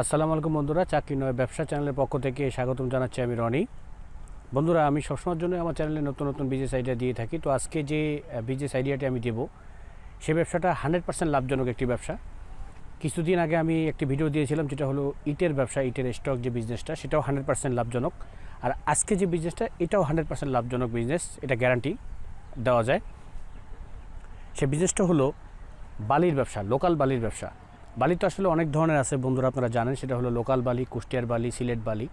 আসসালামু আলাইকুম বন্ধুরা, চাকরি নয়, ব্যবসা চ্যানেলের পক্ষ থেকে স্বাগতম জানাচ্ছি আমি রনি। বন্ধুরা, আমি সবসময়ের জন্য আমার চ্যানেলে নতুন নতুন বিজনেস আইডিয়া দিয়ে থাকি। তো আজকে যে বিজনেস আইডিয়াটি আমি দেবো, সে ব্যবসাটা হান্ড্রেড পার্সেন্ট লাভজনক একটি ব্যবসা। কিছুদিন আগে আমি একটি ভিডিও দিয়েছিলাম, যেটা হলো ইটের ব্যবসা, ইটের স্টক যে বিজনেসটা সেটাও হান্ড্রেড পার্সেন্ট লাভজনক। আর আজকে যে বিজনেসটা এটাও হান্ড্রেড পার্সেন্ট লাভজনক বিজনেস এটা গ্যারান্টি দেওয়া যায়। সে বিজনেসটা হলো বালির ব্যবসা লোকাল বালির ব্যবসা। বালি তো আসলে অনেক ধরনের আছে, বন্ধুরা আপনারা জানেন। সেটা হলো লোকাল বালি, কুষ্টিয়ার বালি, সিলেট বালি।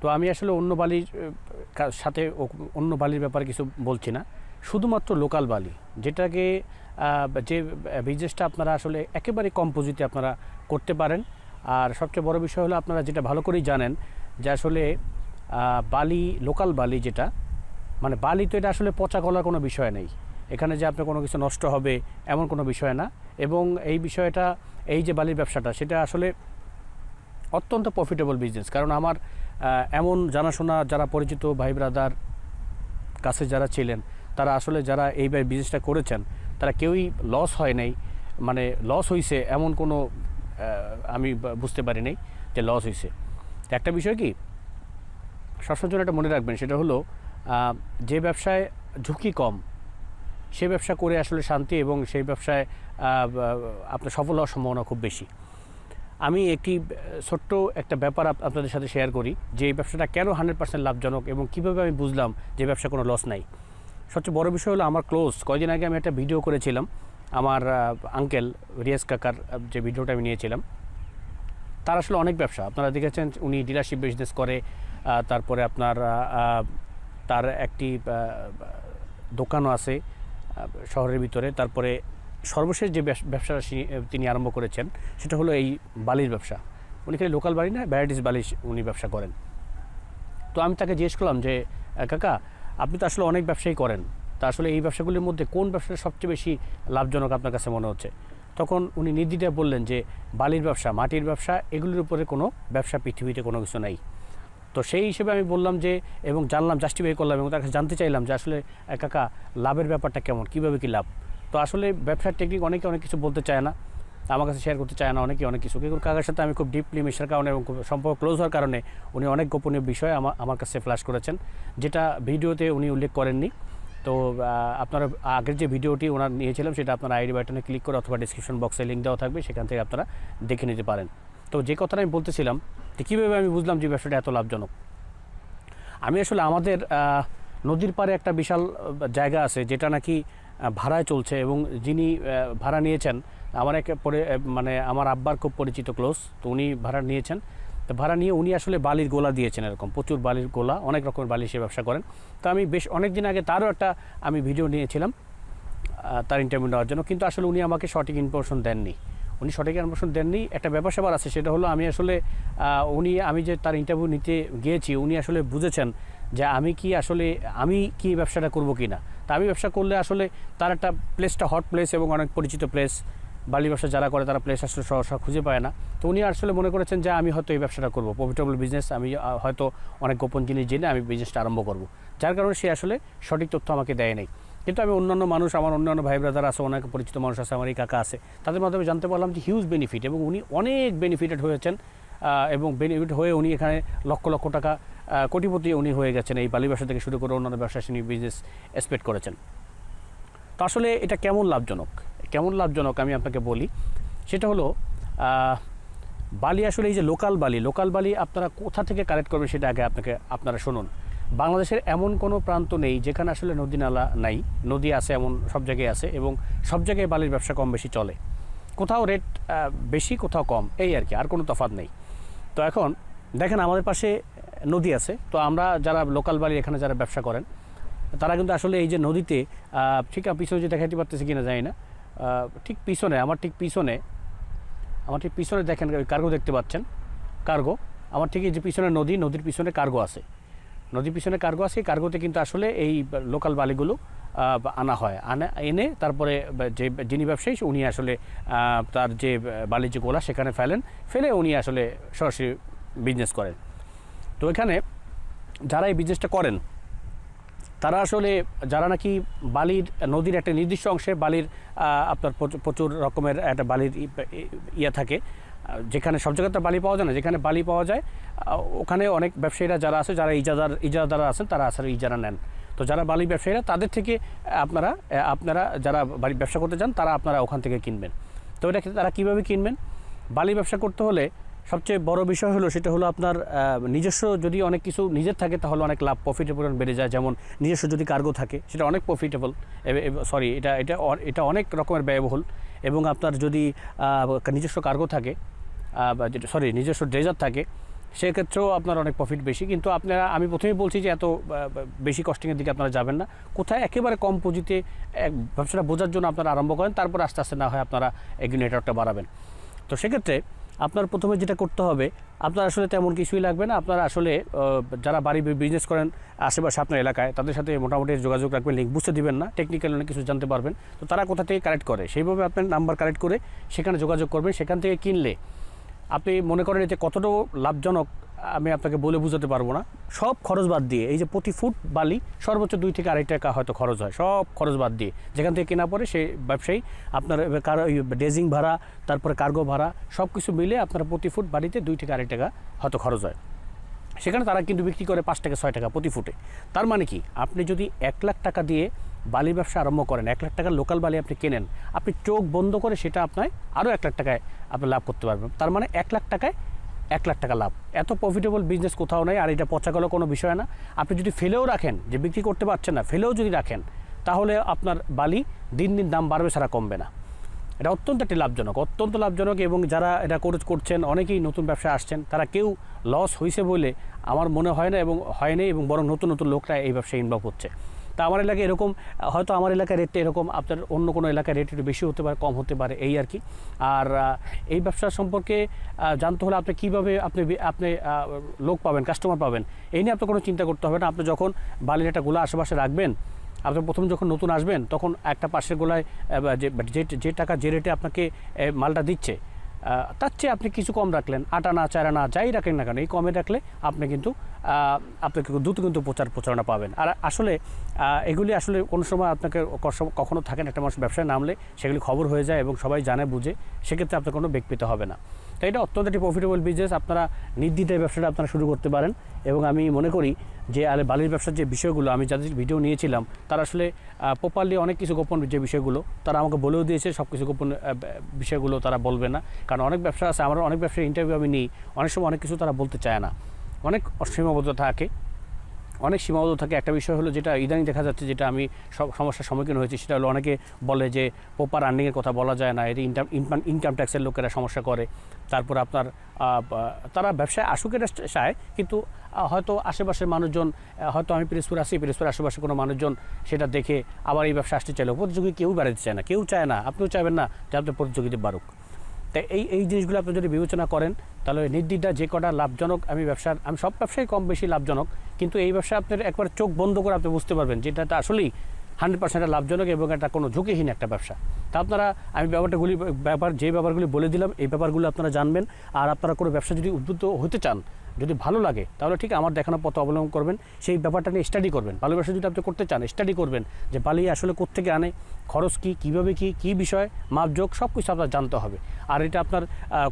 তো আমি আসলে অন্য বালির সাথে অন্য বালির ব্যাপারে কিছু বলছি না। শুধুমাত্র লোকাল বালি, যেটাকে যে বিজনেসটা আপনারা আসলে একেবারে কম পুঁজিতে আপনারা করতে পারেন। আর সবচেয়ে বড় বিষয় হলো আপনারা যেটা ভালো করেই জানেন, যে আসলে বালি, লোকাল বালি যেটা মানে বালি তো এটা আসলে পচা গলার কোনো বিষয় নেই। এখানে যে আপনার কোনো কিছু নষ্ট হবে, এমন কোনো বিষয় না। এবং এই বিষয়টা, এই যে বালির ব্যবসাটা, সেটা আসলে অত্যন্ত প্রফিটেবল বিজনেস কারণ আমার এমন জানাশোনা যারা পরিচিত ভাই ব্রাদার কাছে যারা ছিলেন, তারা আসলে যারা এই বিজনেসটা করেছেন, তারা কেউই লস হয় নাই। মানে লস হয়েছে এমন কোনো আমি বুঝতে পারি নাই যে লস হয়েছে একটা বিষয় কি, সবসময় জন্য একটা মনে রাখবেন, সেটা হলো যে ব্যবসায় ঝুঁকি কম সে ব্যবসা করে আসলে শান্তি এবং সেই ব্যবসায় আপনার সফল হওয়ার সম্ভাবনা খুব বেশি। আমি একটি ছোট্ট একটা ব্যাপার আপনাদের সাথে শেয়ার করি যে এই ব্যবসাটা কেন হান্ড্রেড পার্সেন্ট লাভজনক এবং কীভাবে আমি বুঝলাম যে ব্যবসা কোনো লস নাই। সবচেয়ে বড় বিষয় হলো আমার ক্লোজ কয়েকদিন আগে আমি একটা ভিডিও করেছিলাম আমার আঙ্কেল রিয়াজ কাকার যে ভিডিওটা আমি নিয়েছিলাম। তার আসলে অনেক ব্যবসা, আপনারা দেখেছেন উনি ডিলারশিপ বিজনেস করে তারপরে আপনার তার একটি দোকানও আছে। শহরের ভিতরে। তারপরে সর্বশেষ যে ব্যবস- তিনি আরম্ভ করেছেন, সেটা হলো এই বালির ব্যবসা। উনি খালি লোকাল বালি না, ভ্যারাইটিস বালিশ উনি ব্যবসা করেন। তো আমি তাকে জিজ্ঞেস করলাম যে কাকা, আপনি তো আসলে অনেক ব্যবসাই করেন। তা আসলে এই ব্যবসাগুলির মধ্যে কোন ব্যবসাটা সবচেয়ে বেশি লাভজনক আপনার কাছে মনে হচ্ছে? তখন উনি নির্দ্বিধায় বললেন যে, বালির ব্যবসা, মাটির ব্যবসা, এগুলির উপরে কোনো ব্যবসা পৃথিবীতে কোনো কিছু নাই। তো সেই হিসেবে আমি বললাম যে এবং জানলাম জাস্টিফাই করলাম এবং তার কাছে জানতে চাইলাম যে আসলে আহ, কাকা লাভের ব্যাপারটা কেমন? কীভাবে কী লাভ? তো আসলে ব্যবসার টেকনিক অনেকে অনেক কিছু বলতে চায় না আমার কাছে শেয়ার করতে চায় না অনেকে অনেক কিছু। কিন্তু কাকার সাথে আমি খুব ডিপলি মেশার কারণে এবং সম্পর্ক ক্লোজ হওয়ার কারণে উনি অনেক গোপনীয় বিষয় আমার আমার কাছে ফ্ল্যাশ করেছেন যেটা ভিডিওতে উনি উল্লেখ করেননি। তো আপনারা আগের যে ভিডিওটি ওনার নিয়েছিলাম সেটা আপনারা আইডি বাটনে ক্লিক করে অথবা ডিসক্রিপশন বক্সে লিঙ্ক দেওয়া থাকবে সেখান থেকে আপনারা দেখে নিতে পারেন। তো যে কথাটা আমি বলতেছিলাম, যে কীভাবে আমি বুঝলাম যে ব্যবসাটা এত লাভজনক? আমি আসলে আমাদের নদীর পাড়ে একটা বিশাল জায়গা আছে যেটা নাকি ভাড়ায় চলছে এবং যিনি ভাড়া নিয়েছেন, আমার এক পরে মানে আমার আব্বার খুব পরিচিত ক্লোজ, তো উনি ভাড়া নিয়েছেন। তো ভাড়া নিয়ে উনি আসলে বালির গোলা দিয়েছেন এরকম, প্রচুর বালির গোলা, অনেক রকমের বালি সে ব্যবসা করেন। তো আমি বেশ অনেক দিন আগে তারও একটা আমি ভিডিও নিয়েছিলাম তার ইন্টারভিউ নেওয়ার জন্য, কিন্তু আসলে উনি আমাকে সঠিক ইনফরমেশন দেননি। উনি সঠিক ইনফরমেশন দেননি। একটা ব্যাপার স্যাপার আছে, সেটা হলো আমি আসলে উনি, আমি যে তার ইন্টারভিউ নিতে গিয়েছি, উনি আসলে বুঝেছেন যে আমি কি আসলে, আমি কি ব্যবসাটা করব কি না তা আমি ব্যবসা করলে আসলে তার একটা প্লেসটা হট প্লেস এবং অনেক পরিচিত প্লেস বালি ব্যবসা যারা করে তারা প্লেস আসলে সহসা খুঁজে পায় না। তো উনি আসলে মনে করেছেন যে আমি হয়তো এই ব্যবসাটা করব। প্রফিটেবল বিজনেস আমি হয়তো অনেক গোপন জিনিস জেনে আমি বিজনেসটা আরম্ভ করব। যার কারণে সে আসলে সঠিক তথ্য আমাকে দেয় নাই। কিন্তু আমি অন্যান্য মানুষ, আমার অন্যান্য ভাই ব্রাদার আছে, অনেক পরিচিত মানুষ আছে, আমার এই কাকা আছে, তাদের মাধ্যমে জানতে পারলাম যে হিউজ বেনিফিট এবং উনি অনেক বেনিফিটেড হয়েছেন এবং বেনিফিট হয়ে উনি এখানে লক্ষ লক্ষ টাকা কোটিপতি উনি হয়ে গেছেন, এই বালি ব্যবসা থেকে শুরু করে অন্যান্য ব্যবসা তিনি বিজনেস এক্সপেক্ট করেছেন। তো আসলে এটা কেমন লাভজনক? কেমন লাভজনক আমি আপনাকে বলি, সেটা হলো বালি আসলে এই যে লোকাল বালি লোকাল বালি আপনারা কোথা থেকে কালেক্ট করবেন সেটা আগে আপনাকে, আপনারা শুনুন। বাংলাদেশের এমন কোনো প্রান্ত নেই যেখানে আসলে নদী নালা নাই। নদী আছে এমন সব জায়গায় আছে এবং সব জায়গায় বালির ব্যবসা কম বেশি চলে। কোথাও রেট বেশি, কোথাও কম, এই আর কি, আর কোনো তফাৎ নেই। তো এখন দেখেন আমাদের পাশে নদী আছে। তো আমরা যারা লোকাল বালি এখানে যারা ব্যবসা করেন, তারা কিন্তু আসলে এই যে নদীতে ঠিক পিছনে যে দেখাতে পারতেছি কিনা জানি না। ঠিক পিছনে, আমার ঠিক পিছনে, আমার ঠিক পিছনে দেখেন কার্গো দেখতে পাচ্ছেন। কার্গো আমার ঠিক এই যে পিছনে নদী, নদীর পিছনে কার্গো আছে। নদীর পিছনে কার্গো আছে কার্গোতে কিন্তু আসলে এই লোকাল বালিগুলো আনা হয়। আনা, এনে তারপরে যে, যিনি ব্যবসায়ী, উনি আসলে তার যে বালির যে গোলা সেখানে ফেলেন, ফেলে উনি আসলে সরাসরি বিজনেস করেন। তো এখানে যারা এই বিজনেসটা করেন, তারা আসলে, যারা নাকি বালির, নদীর একটা নির্দিষ্ট অংশে বালির আপনার প্রচুর- রকমের একটা বালির ইয়ে থাকে যেখানে সব জায়গায় তো বালি পাওয়া যায় না, যেখানে বালি পাওয়া যায় ওখানে অনেক ব্যবসায়ীরা যারা আছে, যারা ইজাদার ইজাদারা আছেন, তারা আসলে ইজারা নেন। তো যারা বালি ব্যবসায়ীরা, তাদের থেকে আপনারা আপনারা যারা বাড়ি ব্যবসা করতে চান তারা আপনারা ওখান থেকে কিনবেন। তো এটা তারা কীভাবে কিনবেন? বালি ব্যবসা করতে হলে সবচেয়ে বড় বিষয় হলো, সেটা হলো আপনার নিজস্ব যদি অনেক কিছু নিজের থাকে, তাহলে অনেক লাভ প্রফিটেবল বেড়ে যায়। যেমন নিজস্ব যদি কার্গো থাকে, সেটা অনেক প্রফিটেবল সরি এটা এটা এটা অনেক রকমের ব্যয়বহুল। এবং আপনার যদি নিজস্ব কার্গো থাকে সরি নিজস্ব ড্রেজার থাকে, সেক্ষেত্রেও আপনার অনেক প্রফিট বেশি। কিন্তু আপনারা, আমি প্রথমেই বলছি যে এত বেশি কস্টিংয়ের দিকে আপনারা যাবেন না। কোথায় একেবারে কম পুঁজিতে ব্যবসাটা বোঝার জন্য আপনারা আরম্ভ করেন, তারপর আস্তে আস্তে না হয় আপনারা এগিয়ে নেটওয়ার্কটা বাড়াবেন। তো সেক্ষেত্রে আপনার প্রথমে যেটা করতে হবে, আপনার আসলে তেমন কিছুই লাগবে না। আপনারা আসলে যারা বাড়ি বিজনেস করেন, আশেপাশে আপনার এলাকায়, তাদের সাথে মোটামুটি যোগাযোগ রাখবেন লিঙ্ক বুঝতে দিবেন না। টেকনিক্যাল অনেক কিছু জানতে পারবেন। তো তারা কোথা থেকে কালেক্ট করে? সেইভাবে আপনার নাম্বার কালেক্ট করে সেখানে যোগাযোগ করবেন। সেখান থেকে কিনলে আপনি মনে করেন যে কতটা লাভজনক আমি আপনাকে বলে বোঝাতে পারব না। সব খরচ বাদ দিয়ে, এই যে প্রতি ফুট বালি সর্বোচ্চ দুই থেকে আড়াই টাকা হয়তো খরচ হয়, সব খরচ বাদ দিয়ে। যেখান থেকে কেনা পরে সেই ব্যবসায়ী, আপনার কার ডেজিং ভাড়া, তারপরে কার্গো ভাড়া সব কিছু মিলে আপনার প্রতি ফুট বাড়িতে দুই থেকে আড়াই টাকা হয়তো খরচ হয়। সেখানে তারা কিন্তু বিক্রি করে পাঁচ টাকা ছয় টাকা প্রতি ফুটে। তার মানে কি? আপনি যদি এক লাখ টাকা দিয়ে বালি ব্যবসা আরম্ভ করেন। এক লাখ টাকার লোকাল বালি আপনি কেনেন, আপনি চোখ বন্ধ করে সেটা আপনার আরও এক লাখ টাকায় আপনি লাভ করতে পারবেন। তার মানে এক লাখ টাকায় এক লাখ টাকা লাভ। এত প্রফিটেবল বিজনেস কোথাও নেই, আর এটা পচা গেলো কোনো বিষয় না। আপনি যদি ফেলেও রাখেন, যে বিক্রি করতে পারছেন না, ফেলেও যদি রাখেন, তাহলে আপনার বালি দিন দিন দাম বাড়বে ছাড়া কমবে না। এটা অত্যন্ত একটি লাভজনক, অত্যন্ত লাভজনক এবং যারা এটা করে- করছেন, অনেকেই নতুন ব্যবসা আসছেন, তারা কেউ লস হয়েছে বলে আমার মনে হয় না এবং হয়নি এবং বরং নতুন নতুন লোকরা এই ব্যবসায় ইনভলভ হচ্ছে। তা আমার এলাকায় এরকম, হয়তো আমার এলাকার রেটটা এরকম, আপনার অন্য কোনো এলাকার রেট একটু বেশি হতে পারে, কম হতে পারে, এই আর কি। আর এই ব্যবসা সম্পর্কে জানতে হলে আপনি কীভাবে আপনি আপনি লোক পাবেন কাস্টমার পাবেন, এই নিয়ে আপনার কোনো চিন্তা করতে হবে না। আপনি যখন বালির একটা গোলা আশেপাশে রাখবেন, আপনি প্রথম যখন নতুন আসবেন, তখন একটা পাশের গোলায় যে, যে- টাকা যে রেটে আপনাকে মালটা দিচ্ছে তার চেয়ে আপনি কিছু কম রাখলেন। আটা না, চারা না, যাই রাখেন না কেন, এই কমে রাখলে আপনি কিন্তু আপনি কিন্তু দ্রুত কিন্তু প্রচার প্রচারণা পাবেন। আর আসলে এগুলি আসলে কোনো সময় আপনাকে কখনও কখনো থাকেন একটা মানুষ ব্যবসায় নামলে, সেগুলি খবর হয়ে যায় এবং সবাই জানে, বুঝে, সেক্ষেত্রে আপনার কোনো পেতে হবে না। তো এটা অত্যন্ত একটি প্রফিটেবল বিজনেস আপনারা নির্দ্বিধায় ব্যবসাটা আপনারা শুরু করতে পারেন। এবং আমি মনে করি যে, আর বালির ব্যবসার যে বিষয়গুলো, আমি যাদের ভিডিও নিয়েছিলাম, তারা আসলে প্রপারলি অনেক কিছু গোপন যে বিষয়গুলো, তারা আমাকে বলেও দিয়েছে, সব কিছু গোপন বিষয়গুলো তারা বলবে না। কারণ অনেক ব্যবসা আছে, আমার অনেক ব্যবসার ইন্টারভিউ আমি নিই, অনেক সময় অনেক কিছু তারা বলতে চায় না। অনেক অসীমাবদ্ধ থাকে। অনেক সীমাবদ্ধ থাকে। একটা বিষয় হলো যেটা ইদানিং দেখা যাচ্ছে যেটা আমি সব সমস্যার সম্মুখীন হয়েছি, সেটা হলো অনেকে বলে যে প্রপার আর্নিংয়ের কথা বলা যায় না এটি ইনকাম ইনকাম ট্যাক্সের লোকেরা সমস্যা করে। তারপর আপনার তারা ব্যবসায় আসুক এটা চায়, কিন্তু হয়তো আশেপাশের মানুষজন হয়তো আমি পিরিসপুর আসি পিরিসপুর আশেপাশে কোনো মানুষজন সেটা দেখে আবার এই ব্যবসা আসতে চাইলে। প্রতিযোগী কেউ বাড়াতে চায় না, কেউ চায় না, আপনিও চাইবেন না যে আপনার প্রতিযোগিতা বাড়ুক। তাই এই এই জিনিসগুলো আপনি যদি বিবেচনা করেন, তাহলে নির্দিটা যে কটা লাভজনক আমি ব্যবসার, আমি সব ব্যবসায় কম বেশি লাভজনক, কিন্তু এই ব্যবসা আপনার একবার চোখ বন্ধ করে আপনি বুঝতে পারবেন যেটা আসলেই হান্ড্রেড পার্সেন্ট লাভজনক এবং এটা কোনো ঝুঁকিহীন একটা ব্যবসা। তা আপনারা, আমি ব্যাপারটাগুলি ব্যাপার, যে ব্যাপারগুলি বলে দিলাম, এই ব্যাপারগুলো আপনারা জানবেন। আর আপনারা কোনো ব্যবসা যদি উদ্বুদ্ধ হতে চান যদি ভালো লাগে, তাহলে ঠিক আমার দেখানো পথ অবলম্বন করবেন। সেই ব্যাপারটা নিয়ে স্টাডি করবেন। ভালো ব্যবসা যদি আপনি করতে চান স্টাডি করবেন যে বালি আসলে কোত্থেকে আনে, খরচ কী, কীভাবে কী কী বিষয় মাপযোগ সব কিছু আপনার জানতে হবে। আর এটা আপনার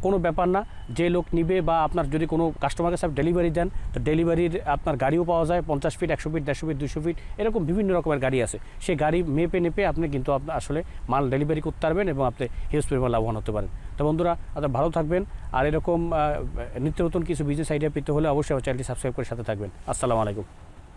কোনো ব্যাপার না যে লোক নিবে বা আপনার যদি কোনো কাস্টমারকে কাছে ডেলিভারি দেন, তো ডেলিভারির আপনার গাড়িও পাওয়া যায়, পঞ্চাশ ফিট একশো ফিট দেড়শো ফিট দুশো ফিট এরকম বিভিন্ন রকমের গাড়ি আছে। সেই গাড়ি মেপে নেপে আপনি কিন্তু আপনার আসলে মাল ডেলিভারি করতে পারবেন এবং আপনি হিউজ পরিমাণ লাভবান হতে পারেন। তো বন্ধুরা, আপনার ভালো থাকবেন। আর এরকম নিত্য নতুন কিছু বিজনেস আইডিয়া পেতে হলে অবশ্যই আমার চ্যানেলটি সাবস্ক্রাইব করে সাথে থাকবেন। আসসালামু আলাইকুম।